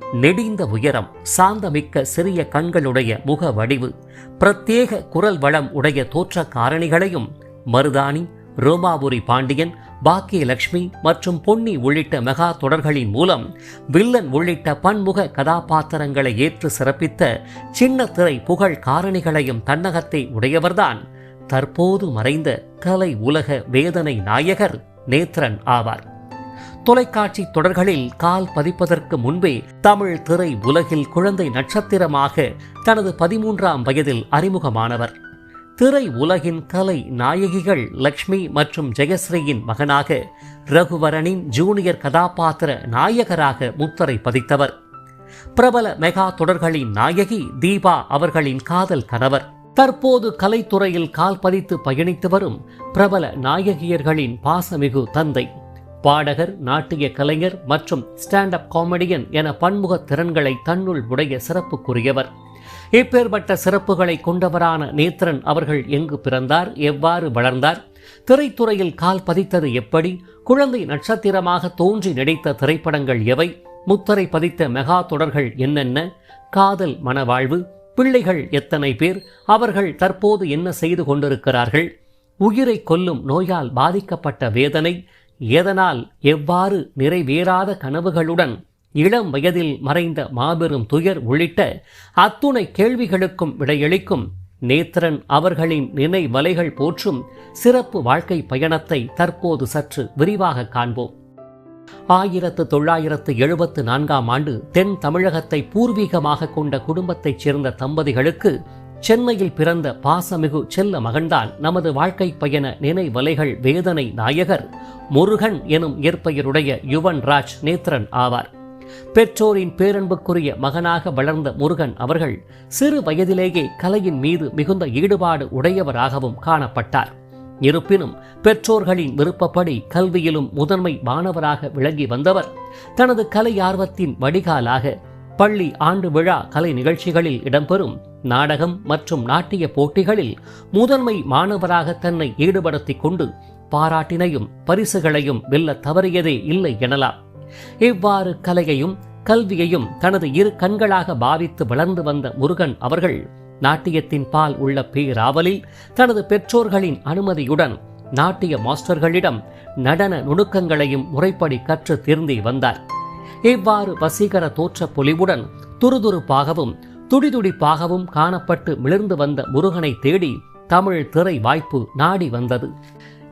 நெடிந்த உயரம் சாந்தமிக்க சிறிய கண்களுடைய முக வடிவு பிரத்யேக குரல் வளம் உடைய தோற்ற காரணிகளையும் மருதாணி ரோமாபுரி பாண்டியன் பாக்கியலட்சுமி மற்றும் பொன்னி உள்ளிட்ட மெகா தொடர்களின் மூலம் வில்லன் உள்ளிட்ட பன்முக கதாபாத்திரங்களை ஏற்று சிறப்பித்த சின்ன திரை புகழ் காரணிகளையும் தன்னகத்தை உடையவர்தான் தற்போது மறைந்த கலை உலக வேதனை நாயகர் நேத்ரன் ஆவார். தொலைக்காட்சி தொடர்களில் கால் பதிப்பதற்கு முன்பே தமிழ் திரை உலகில் குழந்தை நட்சத்திரமாக தனது பதிமூன்றாம் வயதில் அறிமுகமானவர். திரை உலகின் கலை நாயகிகள் லக்ஷ்மி மற்றும் ஜெயஸ்ரீயின் மகனாக ரகுவரனின் ஜூனியர் கதாபாத்திர நாயகராக முத்தரை பதித்தவர். பிரபல மெகா தொடர்களின் நாயகி தீபா அவர்களின் காதல் கணவர். தற்போது கலைத்துறையில் கால் பதித்து பயணித்து வரும் பிரபல நாயகியர்களின் பாசமிகு தந்தை. பாடகர் நாட்டிய கலைஞர் மற்றும் ஸ்டாண்ட் அப் காமெடியன் என பன்முக திறன்களை தன்னுள் உடைய சிறப்புக்குரியவர். இப்பேற்பட்ட சிறப்புகளை கொண்டவரான நேத்ரன் அவர்கள் எங்கு பிறந்தார் எவ்வாறு வளர்ந்தார் திரைத்துறையில் கால் பதித்தது எப்படி குழந்தை நட்சத்திரமாக தோன்றி நடித்த திரைப்படங்கள் எவை முத்தரை பதித்த மெகா தொடர்கள் என்னென்ன காதல் மனவாழ்வு பிள்ளைகள் எத்தனை பேர் அவர்கள் தற்போது என்ன செய்து கொண்டிருக்கிறார்கள் உயிரை கொல்லும் நோயால் பாதிக்கப்பட்ட வேதனை எதனால் எவ்வாறு நிறைவேறாத கனவுகளுடன் இளம் வயதில் மறைந்த மாபெரும் துயர் உள்ளிட்ட அத்துணை கேள்விகளுக்கும் விடையளிக்கும் நேத்திரன் அவர்களின் நினைவலைகள் போற்றும் சிறப்பு வாழ்க்கை பயணத்தை தற்போது சற்று விரிவாக காண்போம். ஆயிரத்து தொள்ளாயிரத்து எழுபத்து நான்காம் ஆண்டு தென் தமிழகத்தை பூர்வீகமாக கொண்ட குடும்பத்தைச் சேர்ந்த தம்பதிகளுக்கு சென்னையில் பிறந்த பாசமிகு செல்ல மகன்தான் நமது வாழ்க்கை பயண நினைவலைகள் வேதனை நாயகர் முருகன் எனும் இயற்பெயருடைய யுவன் ராஜ் நேத்ரன் ஆவார். பெற்றோரின் பேரன்புக்குரிய மகனாக வளர்ந்த முருகன் அவர்கள் சிறு வயதிலேயே கலையின் மீது மிகுந்த ஈடுபாடு உடையவராகவும் காணப்பட்டார். இருப்பினும் பெற்றோர்களின் விருப்பப்படி கல்வியிலும் முதன்மை மாணவராக விளங்கி வந்தவர் தனது கலை ஆர்வத்தின் வடிகாலாக பள்ளி ஆண்டு விழா கலை நிகழ்ச்சிகளில் இடம்பெறும் நாடகம் மற்றும் நாட்டிய போட்டிகளில் முதன்மை மாணவராக தன்னை ஈடுபடுத்திக் கொண்டு பாராட்டினையும் பரிசுகளையும் வெல்ல தவறியதே இல்லை எனலாம். இவ்வாறு கலையையும் கல்வியையும் தனது இரு கண்களாக பாவித்து வளர்ந்து வந்த முருகன் அவர்கள் நாட்டியத்தின் பால் உள்ள பேராவலில் தனது பெற்றோர்களின் அனுமதியுடன் நாட்டிய மாஸ்டர்களிடம் நடன நுணுக்கங்களையும் முறைப்படி கற்று தேர்ந்தி வந்தார். இவ்வாறு வசீகர தோற்ற பொலிவுடன் துருதுருப்பாகவும் துடிதுடிப்பாகவும் காணப்பட்டு மிளர்ந்து வந்த முருகனை தேடி தமிழ் திரை வாய்ப்பு நாடி வந்தது.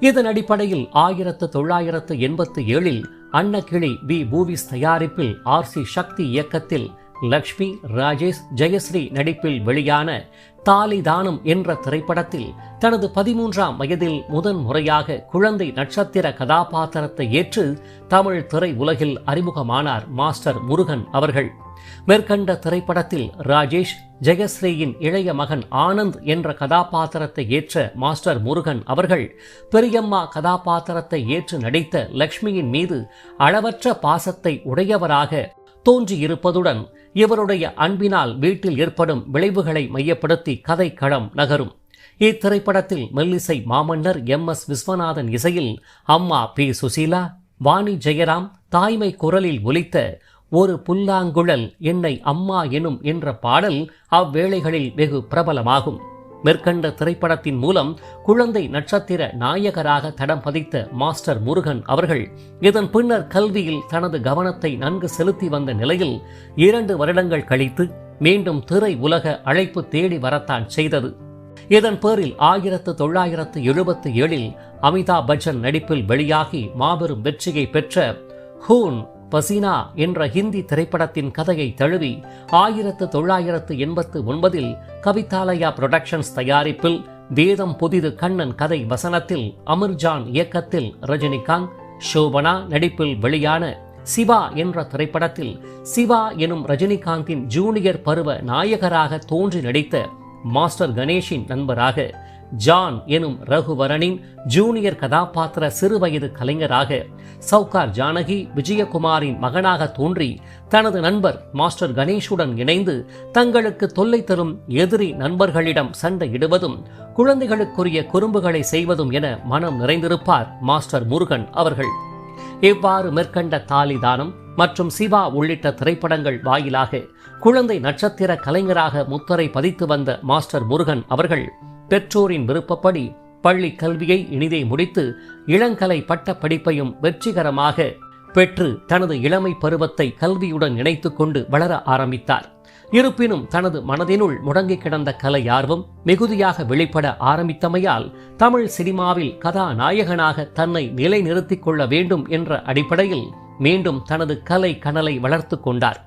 இதன் அடிப்படையில் ஆயிரத்து தொள்ளாயிரத்து எண்பத்தி ஏழில் அன்னக்கிளி வி. மூவிஸ் தயாரிப்பில் ஆர். சி. சக்தி இயக்கத்தில் லக்ஷ்மி ராஜேஷ் ஜெயஸ்ரீ நடிப்பில் வெளியான தாலி தானம் என்ற திரைப்படத்தில் தனது பதிமூன்றாம் வயதில் முதன் முறையாக குழந்தை நட்சத்திர கதாபாத்திரத்தை ஏற்று தமிழ் திரை உலகில் அறிமுகமானார் மாஸ்டர் முருகன் அவர்கள். மேற்கண்ட திரைப்படத்தில் ராஜேஷ் ஜெயஸ்ரீயின் இளைய மகன் ஆனந்த் என்ற கதாபாத்திரத்தை ஏற்ற மாஸ்டர் முருகன் அவர்கள் பெரியம்மா கதாபாத்திரத்தை ஏற்று நடித்த லக்ஷ்மியின் மீது அளவற்ற பாசத்தை உடையவராக தோன்றியிருப்பதுடன் இவருடைய அன்பினால் வீட்டில் ஏற்படும் விளைவுகளை மையப்படுத்தி கதைக்களம் நகரும். இத்திரைப்படத்தில் மெல்லிசை மாமன்னர் எம். எஸ். விஸ்வநாதன் இசையில் அம்மா பி. சுசீலா வாணி ஜெயராம் தாய்மை குரலில் ஒலித்த ஒரு புல்லாங்குழல் என்னை அம்மா எனும் என்ற பாடல் அவ்வேளைகளில் வெகு பிரபலமாகும். மேற்கண்ட திரைப்படத்தின் மூலம் குழந்தை நட்சத்திர நாயகராக தடம் பதித்த மாஸ்டர் முருகன் அவர்கள் இதன் பின்னர் கல்வியில் தனது கவனத்தை நன்கு செலுத்தி வந்த நிலையில் இரண்டு வருடங்கள் கழித்து மீண்டும் திரை உலக அழைப்பு தேடி வரத்தான் செய்தது. இதன் பேரில் ஆயிரத்து தொள்ளாயிரத்து எழுபத்தி ஏழில் அமிதாப் பச்சன் நடிப்பில் வெளியாகி மாபெரும் வெற்றியை பெற்ற ஹூன் பசீனா என்ற ஹிந்தி திரைப்படத்தின் கதையை தழுவி ஆயிரத்து தொள்ளாயிரத்து எண்பத்து ஒன்பதில் கவிதாலயா புரொடக்ஷன்ஸ் தயாரிப்பில் வேதம் புதிது கண்ணன் கதை வசனத்தில் அமிர்ஜான் இயக்கத்தில் ரஜினிகாந்த் ஷோபனா நடிப்பில் வெளியான சிவா என்ற திரைப்படத்தில் சிவா எனும் ரஜினிகாந்தின் ஜூனியர் பருவ நாயகராக தோன்றி நடித்த மாஸ்டர் கணேஷின் நண்பராக ஜான் எனும் ரகுவரனின் ஜூனியர் கதாபாத்திர சிறுவயது கலைஞராக சவுகார் ஜானகி விஜயகுமாரின் மகனாக தோன்றி தனது நண்பர் மாஸ்டர் கணேஷுடன் இணைந்து தங்களுக்கு தொல்லை தரும் எதிரி நண்பர்களிடம் சண்டையிடுவதும் குழந்தைகளுக்குரிய குறும்புகளை செய்வதும் என மனம் நிறைந்திருப்பார் மாஸ்டர் முருகன் அவர்கள். இவ்வாறு மேற்கண்ட தாலிதானம் மற்றும் சிவா உள்ளிட்ட திரைப்படங்கள் வாயிலாக குழந்தை நட்சத்திர கலைஞராக முத்தரை பதித்து வந்த மாஸ்டர் முருகன் அவர்கள் பெற்றோரின் விருப்பப்படி பள்ளி கல்வியை இனிதே முடித்து இளங்கலை பட்ட படிப்பையும் வெற்றிகரமாக பெற்று தனது இளமை பருவத்தை கல்வியுடன் இணைத்து கொண்டு வளர ஆரம்பித்தார். இருப்பினும் தனது மனதினுள் முடங்கி கிடந்த கலை ஆர்வம் மிகுதியாக வெளிப்பட ஆரம்பித்தமையால் தமிழ் சினிமாவில் கதாநாயகனாக தன்னை நிலைநிறுத்திக் கொள்ள வேண்டும் என்ற அடிப்படையில் மீண்டும் தனது கலை கனலை வளர்த்து கொண்டார்.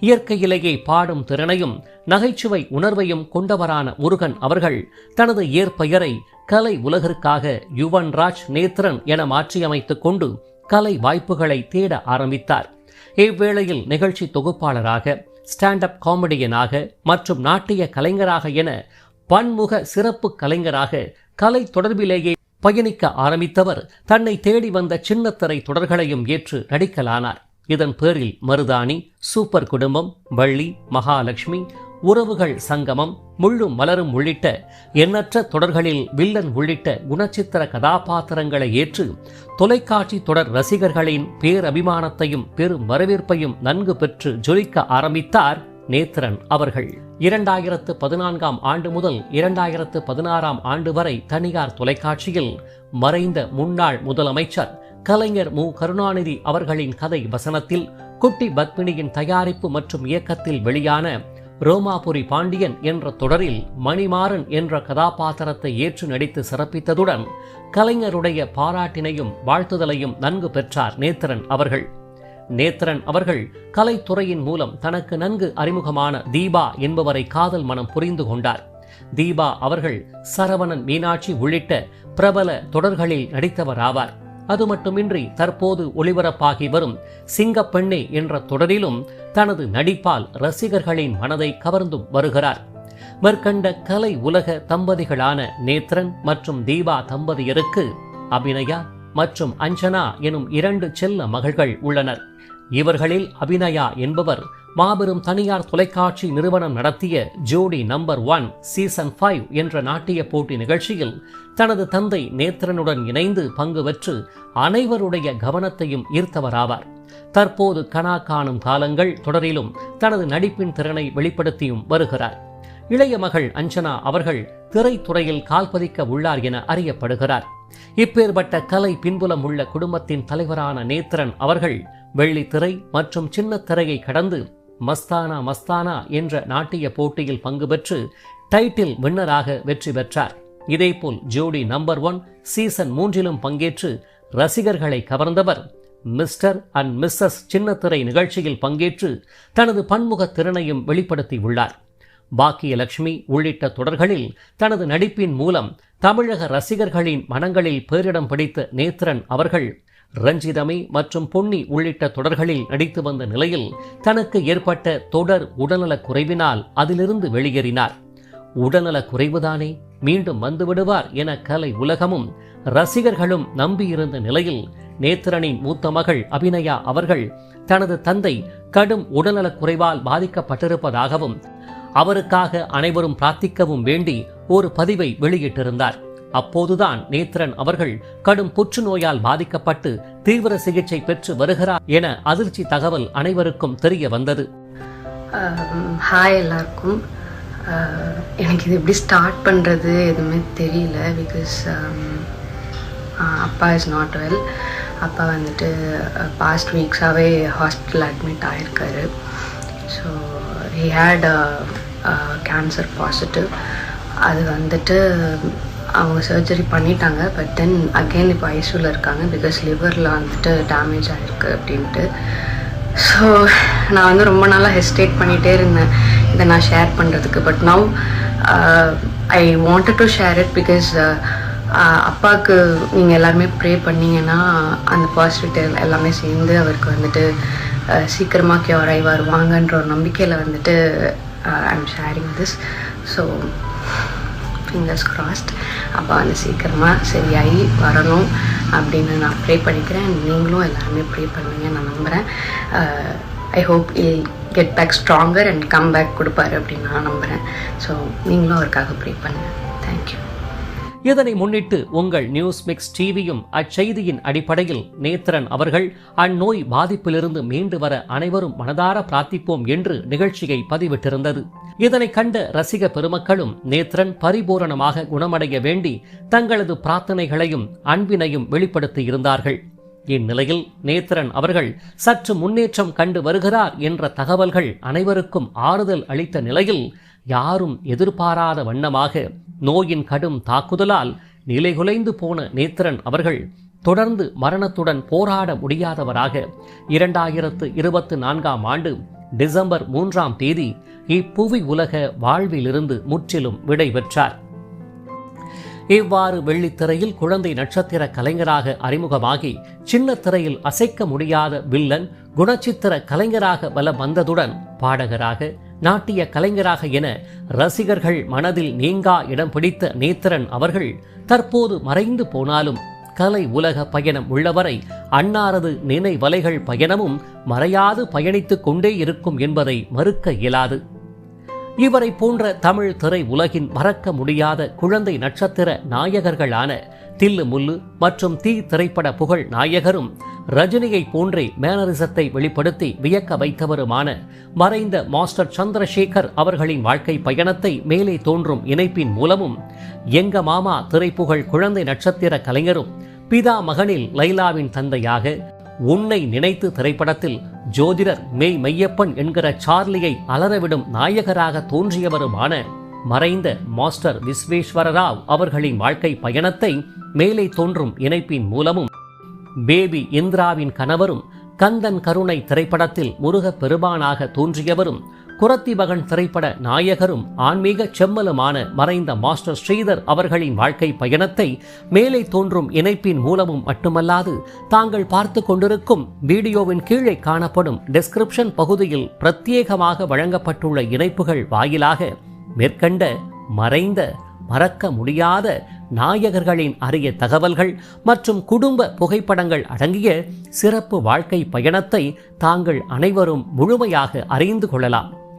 இயற்கையிலேயே பாடும் திறனையும் நகைச்சுவை உணர்வையும் கொண்டவரான முருகன் அவர்கள் தனது இயற்பெயரை கலை உலகிற்காக யுவன் ராஜ் நேத்ரன் என மாற்றியமைத்துக் கொண்டு கலை வாய்ப்புகளை தேட ஆரம்பித்தார். இவ்வேளையில் நிகழ்ச்சி தொகுப்பாளராக ஸ்டாண்ட் அப் காமெடியனாக மற்றும் நாட்டிய கலைஞராக என பன்முக சிறப்பு கலைஞராக கலை தொடர்பிலேயே பயணிக்க ஆரம்பித்தவர் தன்னை தேடி வந்த சின்னத்திரை தொடர்களையும் ஏற்று நடிக்கலானார். இதன் பேரில் மருதாணி சூப்பர் குடும்பம் வள்ளி மகாலட்சுமி உறவுகள் சங்கமம் முள்ளும் மலரும் உள்ளிட்ட எண்ணற்ற தொடர்களில் வில்லன் உள்ளிட்ட குணச்சித்திர கதாபாத்திரங்களை ஏற்று தொலைக்காட்சி தொடர் ரசிகர்களின் பேரபிமானத்தையும் பெரும் வரவேற்பையும் நன்கு பெற்று ஜொலிக்க ஆரம்பித்தார் நேத்ரன் அவர்கள். இரண்டாயிரத்து பதினான்காம் ஆண்டு முதல் இரண்டாயிரத்து பதினாறாம் ஆண்டு வரை தனியார் தொலைக்காட்சியில் மறைந்த முன்னாள் முதலமைச்சர் கலைஞர் மு. கருணாநிதி அவர்களின் கதை வசனத்தில் குட்டி பத்மினியின் தயாரிப்பு மற்றும் இயக்கத்தில் வெளியான ரோமாபுரி பாண்டியன் என்ற தொடரில் மணிமாறன் என்ற கதாபாத்திரத்தை ஏற்று நடித்து சிறப்பித்ததுடன் கலைஞருடைய பாராட்டினையும் வாழ்த்துதலையும் நன்கு பெற்றார் நேத்திரன் அவர்கள். நேத்திரன் அவர்கள் கலைத்துறையின் மூலம் தனக்கு நன்கு அறிமுகமான தீபா என்பவரை காதல் மனம் புரிந்து கொண்டார். தீபா அவர்கள் சரவணன் மீனாட்சி உள்ளிட்ட பிரபல தொடர்களில் நடித்தவர் ஆவார் அது மட்டுமின்றி தற்போது ஒளிபரப்பாகி வரும் சிங்கப்பெண்ணே என்ற தொடரிலும் தனது நடிப்பால் ரசிகர்களின் மனதை கவர்ந்தும் வருகிறார். மேற்கண்ட கலை உலக தம்பதிகளான நேத்ரன் மற்றும் தீபா தம்பதியருக்கு அபிநயா மற்றும் அஞ்சனா எனும் இரண்டு செல்ல மகள்கள் உள்ளனர். இவர்களில் அபிநயா என்பவர் மாபெரும் தனியார் தொலைக்காட்சி நிறுவனம் நடத்திய ஜோடி நம்பர் ஒன் சீசன் ஃபைவ் என்ற நாட்டிய போட்டி நிகழ்ச்சியில் தனது தந்தை நேத்திரனுடன் இணைந்து பங்கு பெற்று அனைவருடைய கவனத்தையும் ஈர்த்தவராவார். தற்போது கனா காணும் காலங்கள் தொடரிலும் தனது நடிப்பின் திறனை வெளிப்படுத்தியும் வருகிறார். இளைய மகள் அஞ்சனா அவர்கள் திரைத்துறையில் கால்பதிக்க உள்ளார் என அறியப்படுகிறார். இப்பேற்பட்ட கலை பின்புலம் உள்ள குடும்பத்தின் தலைவரான நேத்திரன் அவர்கள் வெள்ளித்திரை மற்றும் சின்ன திரையை கடந்து மஸ்தானா மஸ்தானா என்ற நாட்டிய போட்டியில் பங்கு பெற்று டைட்டில் வின்னராக வெற்றி பெற்றார். இதேபோல் ஜோடி நம்பர் ஒன் சீசன் மூன்றிலும் பங்கேற்று ரசிகர்களை கவர்ந்தவர். மிஸ்டர் அண்ட் மிஸ்ஸஸ் சின்னத்திரை நிகழ்ச்சியில் பங்கேற்று தனது பன்முக திறனையும் வெளிப்படுத்தியுள்ளார். பாக்கியலட்சுமி உள்ளிட்ட தொடர்களில் தனது நடிப்பின் மூலம் தமிழக ரசிகர்களின் மனங்களில் பேரிடம் பிடித்த நேத்ரன் அவர்கள் ரஞ்சிதமை மற்றும் பொன்னி உள்ளிட்ட தொடர்களில் நடித்து வந்த நிலையில் தனக்கு ஏற்பட்ட தொடர் உடல்நலக் குறைவினால் அதிலிருந்து வெளியேறினார். உடல்நலக் குறைவுதானே மீண்டும் வந்துவிடுவார் என கலை உலகமும் ரசிகர்களும் நம்பியிருந்த நிலையில் நேத்திரனின் மூத்த மகள் அபிநயா அவர்கள் தனது தந்தை கடும் உடல்நலக் குறைவால் பாதிக்கப்பட்டிருப்பதாகவும் அவருக்காக அனைவரும் பிரார்த்திக்கவும் வேண்டி ஒரு பதிவை வெளியிட்டிருந்தார். அப்போதுதான் நேத்ரன் அவர்கள் கடும் புற்றுநோயால் பாதிக்கப்பட்டு தீவிர சிகிச்சை பெற்று வருகிறார் என அதிர்ச்சி தகவல் அனைவருக்கும் தெரிய வந்தது. ஹாய் எல்லாருக்கும். எனக்கு இது எப்படி ஸ்டார்ட் பண்ணுறது எதுவுமே தெரியல பிகாஸ் அப்பா இஸ் நாட் வெல் அப்பா வந்துட்டு பாஸ்ட் வீக்ஸாகவே hospital admit ஆகிருக்காரு so he had cancer positive அது வந்துட்டு அவங்க சர்ஜரி பண்ணிட்டாங்க பட் தென் அகெயின் இப்போ ஐசியூவில் இருக்காங்க பிகாஸ் லிவரில் வந்துட்டு டேமேஜ் ஆகிருக்கு அப்படின்ட்டு. ஸோ நான் வந்து ரொம்ப நாளாக ஹெசிடேட் பண்ணிகிட்டே இருந்தேன் இதை நான் ஷேர் பண்ணுறதுக்கு but now I wanted to share it because அப்பாவுக்கு நீங்கள் எல்லாருமே ப்ரே பண்ணிங்கன்னா அந்த பாசிட்டிவ் எல்லாமே சேர்ந்து அவருக்கு வந்துட்டு uh, சீக்கிரமாக கியூர் ஆகி வருவாங்கன்ற ஒரு நம்பிக்கையில் வந்துட்டு I'm sharing this so fingers crossed அப்போ வந்து சீக்கிரமாக சரியாகி வரணும் அப்படின்னு நான் ப்ரே பண்ணிக்கிறேன். நீங்களும் எல்லாருமே ப்ரே பண்ணுவீங்க நான் நம்புகிறேன் I hope he'll get back stronger and come back கொடுப்பாரு அப்படின்னு நான் நம்புகிறேன் ஸோ நீங்களும் அவருக்காக ப்ரே பண்ணுங்கள் தேங்க்யூ இதனை முன்னிட்டு உங்கள் நியூஸ் மிக்ஸ் டிவியும் அச்செய்தியின் அடிப்படையில் நேத்திரன் அவர்கள் அந்நோய் பாதிப்பிலிருந்து மீண்டு வர அனைவரும் மனதார பிரார்த்திப்போம் என்று நிகழ்ச்சியை பதிவிட்டிருந்தது. இதனை கண்ட ரசிக பெருமக்களும் நேத்திரன் பரிபூரணமாக குணமடைய வேண்டி தங்களது பிரார்த்தனைகளையும் அன்பினையும் வெளிப்படுத்தியிருந்தார்கள். இந்நிலையில் நேத்திரன் அவர்கள் சற்று முன்னேற்றம் கண்டு வருகிறார் என்ற தகவல்கள் அனைவருக்கும் ஆறுதல் அளித்த நிலையில் யாரும் எதிர்பாராத வண்ணமாக நோயின் கடும் தாக்குதலால் நிலைகுலைந்து போன நேத்திரன் அவர்கள் தொடர்ந்து மரணத்துடன் போராட முடியாதவராக இரண்டாயிரத்து இருபத்து நான்காம் ஆண்டு டிசம்பர் மூன்றாம் தேதி இப்புவி உலக வாழ்விலிருந்து முற்றிலும் விடை பெற்றார். இவ்வாறு வெள்ளித்திரையில் குழந்தை நட்சத்திர கலைஞராக அறிமுகமாகி சின்ன திரையில் அசைக்க முடியாத வில்லன் குணச்சித்திர கலைஞராக வலம் வந்ததுடன் பாடகராக நாட்டிய கலைஞராக என ரசிகர்கள் மனதில் நீங்கா இடம் பிடித்த நேத்திரன் அவர்கள் தற்போது மறைந்து போனாலும் கலை உலக பயணம் உள்ளவரை அன்னாரது நினைவலைகள் பயணமும் மறையாது பயணித்துக் கொண்டே இருக்கும் என்பதை மறுக்க இயலாது. இவரை போன்ற தமிழ் திரை உலகின் மறக்க முடியாத குழந்தை நட்சத்திர நாயகர்களான தில்லு முல்லு மற்றும் தீ திரைப்பட புகழ் நாயகரும் ரஜினியை போன்றே மேனரிசத்தை வெளிப்படுத்தி வியக்க வைத்தவருமான மறைந்த மாஸ்டர் சந்திரசேகர் அவர்களின் வாழ்க்கை பயணத்தை மேலே தோன்றும் இணைப்பின் மூலமும் எங்க மாமா திரைப்புகழ் குழந்தை நட்சத்திர கலைஞரும் பிதா மகனில் லைலாவின் தந்தையாக உன்னை நினைத்து திரைப்படத்தில் ஜோதிடர் மெய் மெய்யப்பன் என்கிற சார்லியை அலறவிடும் நாயகராக தோன்றியவருமான மறைந்த மாஸ்டர் விஸ்வேஸ்வர ராவ் அவர்களின் வாழ்க்கை பயணத்தை மேலே தோன்றும் இணைப்பின் மூலமும் பேபி இந்திராவின் கணவரும் கந்தன் கருணை திரைப்படத்தில் முருகப் பெருமானாக தோன்றியவரும் குரத்தி மகன் திரைப்பட நாயகரும் ஆன்மீக செம்மலுமான மறைந்த மாஸ்டர் ஸ்ரீதர் அவர்களின் வாழ்க்கை பயணத்தை மேலே தோன்றும் இணைப்பின் மூலமும் மட்டுமல்லாது தாங்கள் பார்த்து கொண்டிருக்கும் வீடியோவின் கீழே காணப்படும் டிஸ்கிரிப்ஷன் பகுதியில் பிரத்யேகமாக வழங்கப்பட்டுள்ள இணைப்புகள் வாயிலாக மேற்கண்ட மறைந்த மறக்க முடியாத நாயகர்களின் அரிய தகவல்கள் மற்றும் குடும்ப புகைப்படங்கள் அடங்கிய சிறப்பு வாழ்க்கை பயணத்தை தாங்கள் அனைவரும் முழுமையாக அறிந்து கொள்ளலாம்.